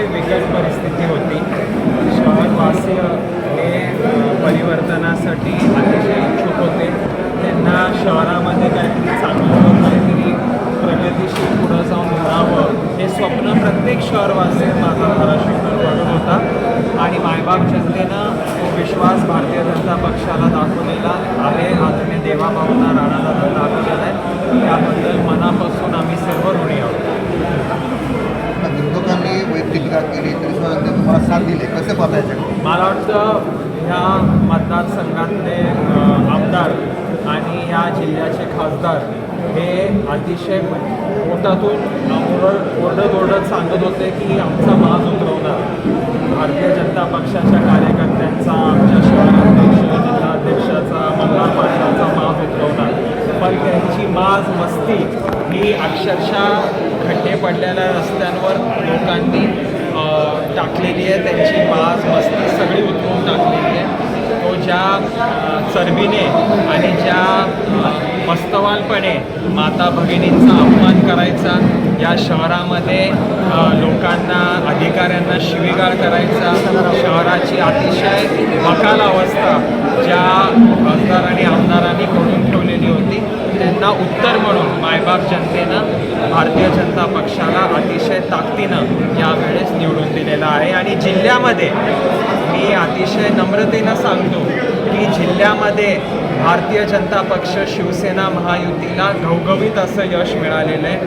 अतिशय बिकट परिस्थिती होती. शहरवासीय हे परिवर्तनासाठी अतिशय इच्छुक होते. त्यांना शहरामध्ये काहीतरी चांगलं काहीतरी प्रगतीशील पुढं जाऊन राहावं हे स्वप्न प्रत्येक शहरवासी माझा धाराशिवकर बघत होता. आणि मायबाप जनतेनं विश्वास भारतीय जनता पक्षाला दाखवलेला आहे. आदरणीय देवाभाऊंना राणाला दाखवलेला आहे. त्याबद्दल मनापासून प्रतिसाद दिले. कसे पाहतायचे मला वाटतं ह्या मतदारसंघातले आमदार आणि ह्या जिल्ह्याचे खासदार हे अतिशय पोटातून ओरड ओरडत ओरडत सांगत होते की आमचा माज उतरवणार भारतीय जनता पक्षाच्या कार्यकर्त्यांचा आमच्या शहराध्यक्ष जिल्हाध्यक्षाचा मतदार पाटलाचा माज उतरवणार पण त्यांची माज मस्ती ही अक्षरशः खड्डे पडलेल्या रस्त्यांवर लोकांनी टाकलेली आहे त्यांची मास मस्ती सगळी उतरून टाकलेली आहे. तो ज्या चरबीने आणि ज्या मस्तवालपणे माता भगिनींचा अपमान करायचा या शहरामध्ये लोकांना अधिकाऱ्यांना शिवीगाळ करायचा शहराची अतिशय मकाल अवस्था ज्या खासदार आणि आमदारांनी करून ठेवलेली होती त्यांना उत्तर म्हणून मायबाप जनतेनं भारतीय जनता पक्षाला अतिशय ताकदीनं यावेळेस निवडून दिलेला आहे. आणि जिल्ह्यामध्ये मी अतिशय नम्रतेनं सांगतो की जिल्ह्यामध्ये भारतीय जनता पक्ष शिवसेना महायुतीला घवघवीत असं यश मिळालेलं आहे.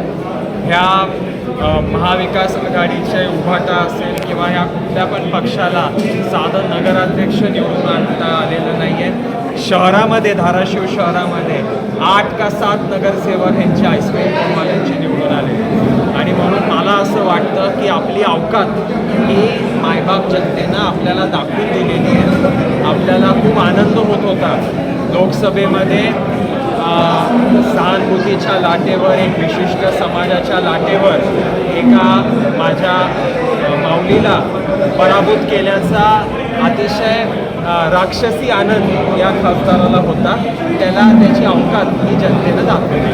ह्या महाविकास आघाडीचे उभाटा असेल किंवा ह्या कुठल्या पण पक्षाला साधं नगराध्यक्ष निवडून आणता आलेलं नाही आहे शहरामध्ये धाराशिव शहरामध्ये आठ का सात नगरसेवक यांचे आईस्क्रीम निवडून आले. आणि म्हणून मला असं वाटतं की आपली अवकात ही मायबाप जनतेनं आपल्याला दाखवून दिलेली आहे. आपल्याला खूप आनंद होत होता. लोकसभेमध्ये सहानुभूतीच्या लाटेवर एक विशिष्ट समाजाच्या लाटेवर एका माझ्या माऊलीला पराभूत केल्याचा अतिशय राक्षसी आनंद या खासदाराला होता. त्याला त्याची अवकात ही जनतेनं दाखवली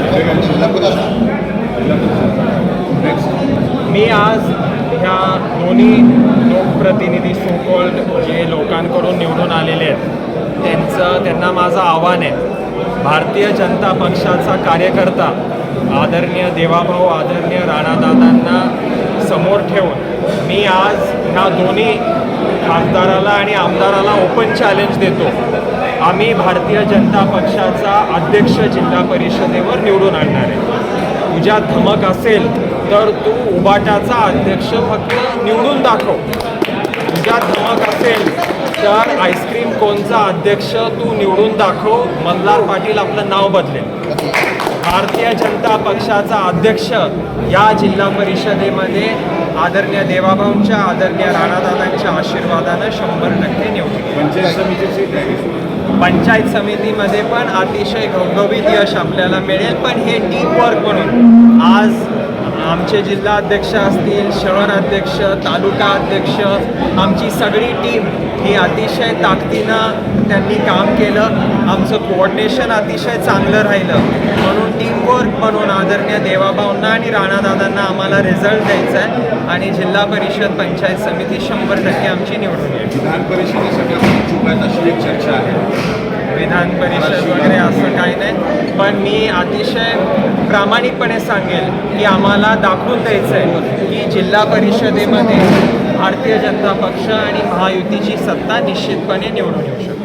मी आज ह्या दोन्ही लोकप्रतिनिधी सोकोल्ड जे लोकांकडून निवडून आलेले आहेत त्यांचं त्यांना माझं आव्हान आहे. भारतीय जनता पक्षाचा कार्यकर्ता आदरणीय देवाभाऊ आदरणीय राणादादांना समोर ठेवून मी आज ह्या दोन्ही खासदाराला आणि आमदाराला ओपन चॅलेंज देतो. आम्ही भारतीय जनता पक्षाचा अध्यक्ष जिल्हा परिषदेवर निवडून आणणार आहे. तुझ्या धमक असेल तर तू उबाटाचा अध्यक्ष फक्त निवडून दाखव. तुझ्यात धमक असेल तर आईस्क्रीम कोनचा अध्यक्ष तू निवडून दाखव. मल्हार पाटील आपलं नाव बदलेल. भारतीय जनता पक्षाचा अध्यक्ष या जिल्हा परिषदेमध्ये आदरणीय देवाभाऊंच्या आदरणीय राणादादांच्या आशीर्वादानं शंभर टक्के निवडून पंचायत समितीची पंचायत समितीमध्ये पण अतिशय घवघवीत यश आपल्याला मिळेल पण हे टीम वर्क म्हणून. आज आमचे जिल्हाध्यक्ष असतील शहर अध्यक्ष तालुका अध्यक्ष आमची सगळी टीम ही अतिशय ताकदीनं त्यांनी काम केलं. आमचं कोऑर्डिनेशन अतिशय चांगलं राहिलं. म्हणून टीमवर्क म्हणून आदरणीय देवाभाऊंना आणि राणादादांना आम्हाला रिझल्ट द्यायचा आहे आणि जिल्हा परिषद पंचायत समिती शंभर टक्के आमची निवडून येईल. विधान परिषदेसाठी चर्चा आहे. विधान परिषद वगैरे असं काही नाही. पण मी अतिशय प्रामाणिकपणे सांगेल की आम्हाला दाखवून द्यायचं आहे की जिल्हा परिषदेमध्ये भारतीय जनता पक्ष आणि महायुतीची सत्ता निश्चितपणे निवडून येऊ शकते.